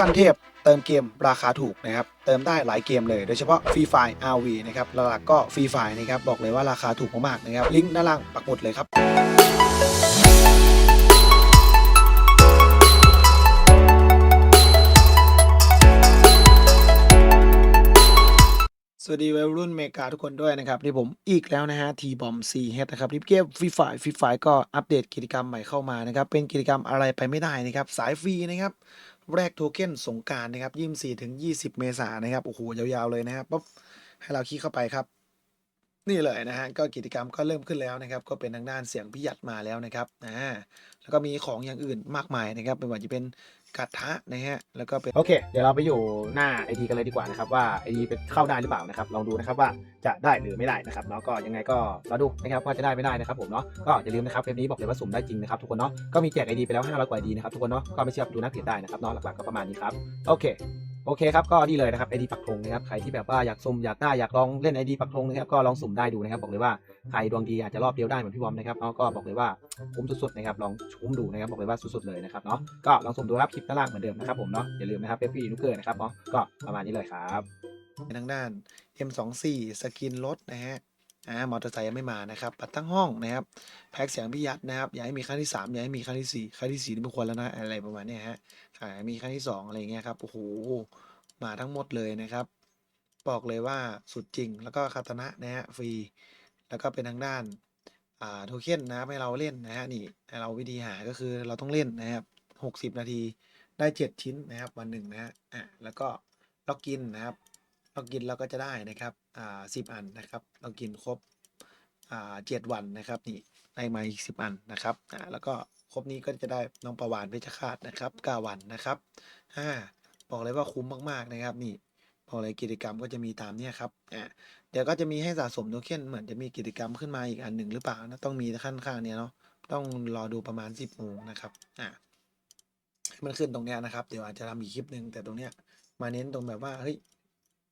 ขั้นเทพเติมเกมราคาถูกนะครับเติมได้หลายเกมเลยโดยเฉพาะ Free Fire RV นะครับหลักๆก็ Free Fire นะครับบอกเลยว่าราคาถูกมากๆนะครับลิงก์ด้านล่างปักหมุดเลยครับสวัสดีวัยรุ่นเมกาทุกคนด้วยนะครับนี่ผมอีกแล้วนะฮะทีบอมซีเฮดนะครับรีบเกมฟรีไฟฟรีไฟก็อัปเดตกิจกรรมใหม่เข้ามานะครับเป็นกิจกรรมอะไรไปไม่ได้นะครับสายฟรีนะครับ แรกโทเค็นสงการนะครับยี่สี่ถึงยี่สิบเมษายนนะครับ โอ้โห ยาวๆ เลยนะครับปุ๊บให้เราคลิกเข้าไปครับ นี่เลยนะฮะก็กิจกรรมก็เริ่มขึ้นแล้วนะครับ ก็เป็นทางด้านเสียงพิยัดมาแล้วนะครับอ่าแล้วก็มีของอย่างอื่นมากมายนะครับไม่ว่าจะเป็นกระทะนะฮะแล้วก็เป็นโอเค เดี๋ยวเราไปอยู่หน้าไอทีกันเลยดีกว่านะครับว่าไอทีเป็นเข้าได้หรือเปล่านะครับลองดูนะครับว่าจะได้หรือไม่ได้นะครับเนาะก็ยังไงก็เราดูนะครับว่าจะได้ไม่ได้นะครับผมเนาะก็อย่าลืมนะครับเว็บนี้บอกเลยว่าสุ่มได้จริงนะครับทุกคนเนาะก็มีแจกไอดีไปแล้ว500กว่าไอดีนะครับทุกคนเนาะก็ไม่เชื่อดูหน้าเพจได้นะครับเนาะหลักๆก็ประมาณนี้ครับโอเค โอเคครับก็นี่เลยนะครับไอดีปักธงนะครับใครที่แบบว่าอยากสุ่มอยากได้อยากลองเล่นไอดีปักธงนะครับก็ลองสุ่มได้ดูนะครับบอกเลยว่าใครดวงดีอาจจะรอบเดียวได้เหมือนพี่วอมนะครับเขาก็บอกเลยว่าคุ้มสุดๆนะครับลองชุ้มดูนะครับบอกเลยว่าสุดๆเลยนะครับเนาะก็ลองสุ่มดูครับคลิปด้านล่างเหมือนเดิมนะครับผมเนาะอย่าลืมนะครับเป๊ปปี้นุกเกอร์นะครับเนาะก็ประมาณนี้เลยครับทางด้าน M24 สกินรถนะฮะ อ่ามอเตอร์ไซค์ยังไม่มานะครับ ปัดตั้งห้องนะครับ แพ็กเสียงพี่ยัดนะครับ อย่าให้มีครั้งที่3อย่าให้มีครั้งที่4ครั้งที่4นี่ไม่ควรแล้วนะ อะไรประมาณนี้ฮะอ่ามีครั้งที่ 2 อะไรเงี้ยครับ โอ้โห มาทั้งหมดเลยนะครับ บอกเลยว่าสุดจริง แล้วก็คาตนะนะฮะ ฟรี แล้วก็เป็นทางด้าน อ่า โทเค็นนะให้เราเล่นนะฮะ นี่ให้เราวิธีหาก็คือเราต้องเล่นนะครับ60 นาที ได้ 7 ชิ้นนะครับ วันหนึ่งนะฮะ อ่าแล้วก็ล็อกอินนะครับ เรากินเราก็จะได้นะครับอ่าสิบอันนะครับ เรากินครบอ่าเจ็ดวันนะครับนี่ได้มาอีกสิบอันนะครับอ่าแล้วก็ครบนี้ก็จะได้น้องประวานเพชรคาตนะครับเก้าวันนะครับอ่าบอกเลยว่าคุ้มมากๆนะครับนี่บอกเลยกิจกรรมก็จะมีตามเนี้ยครับอ่าเดี๋ยวก็จะมีให้สะสมโทเค็นเหมือนจะมีกิจกรรมขึ้นมาอีกอันหนึ่งหรือเปล่านะต้องมีขั้นข้างเนี้ยเนาะต้องรอดูประมาณสิบโมงนะครับอ่ามันขึ้นตรงเนี้ยนะครับ เดี๋ยวอาจจะทำอีกคลิปหนึ่งแต่ตรงเนี้ยมาเน้นตรงแบบว่าเฮ้ย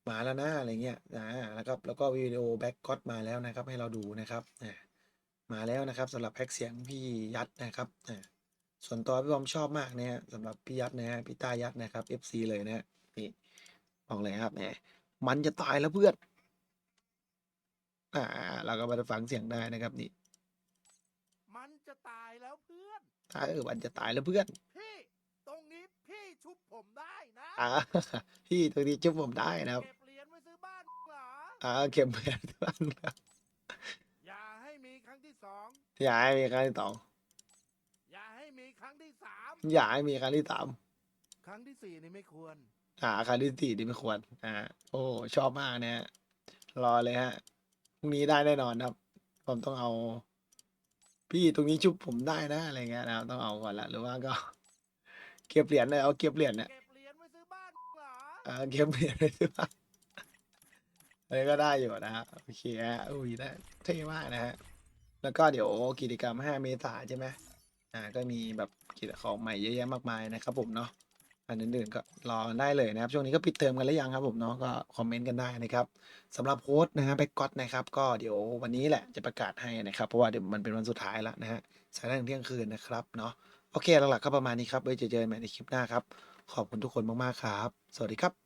มาแล้วนะอะไรเงี้ยอ่าแล้วก็แล้วก็วิดีโอแบ็กก็อดมาแล้วนะครับให้เราดูนะครับอ่ามาแล้วนะครับสำหรับแพ็กเสียงพี่ยัดนะครับอ่าส่วนตัวพี่บอมชอบมากนะฮะสำหรับพี่ยัดนะฮะพี่ตายัดนะครับ FC เลยนะฮะนี่บอกเลยครับแหมมันจะตายแล้วเพื่อนอ่าเราก็มาฟังเสียงได้นะครับนี่มันจะตายแล้วเพื่อนถ้าเออมันจะตายแล้วเพื่อนพี่ตรงนี้พี่ ชุบผมได้นะอ่า พี่ตัวนี้จุ๊บผมได้นะครับ เก็บเหรียญไว้ซื้อบ้านเหรออ่าเก็บเพื่อนทุกวันครับอย่าให้มีครั้งที่สองอย่าให้มีครั้งที่สองอย่าให้มีครั้งที่สามอย่าให้มีครั้งที่สามครั้งที่สี่นี่ไม่ควร อ่าคาริตีดีไม่ควรอ่าโอ้ชอบมากนะฮะรอเลยฮะพรุ่งนี้ได้แน่นอนครับ ผมต้องเอา พี่ตรงนี้ชุบผมได้นะอะไรเงี้ยนะครับต้องเอาก่อนละหรือว่าก็ เก็บเหรียญเลยเอาเก็บเหรียญเนี่ยเก็บเหรียญไว้ซื้อบ้านเหรออ่าเก็บเหรียญเลยใช่ปะอะไรก็ได้อยู่นะฮะโอเคฮะอุ้ยได้เท่มากนะฮะแล้วก็เดี๋ยวกิจกรรม 5 เมษาใช่ไหมอ่าก็มีแบบกิจของใหม่เยอะแยะมากมายนะครับผมเนาะอันอื่นๆก็รอกันได้เลยนะครับ ช่วงนี้ก็ปิดเทอมกันแล้วยังครับผมเนาะก็คอมเมนต์กันได้นะครับสำหรับโค้ดนะฮะไปก๊อตนะครับ ก็เดี๋ยววันนี้แหละจะประกาศให้นะครับ เพราะว่าเดี๋ยวมันเป็นวันสุดท้ายแล้วนะฮะใช้ได้ถึงเที่ยงคืนนะครับเนาะ โอเคหลักๆก็ประมาณนี้ครับไว้เจอกันใหม่ในคลิปหน้าครับ ขอบคุณทุกคนมากๆครับ สวัสดีครับ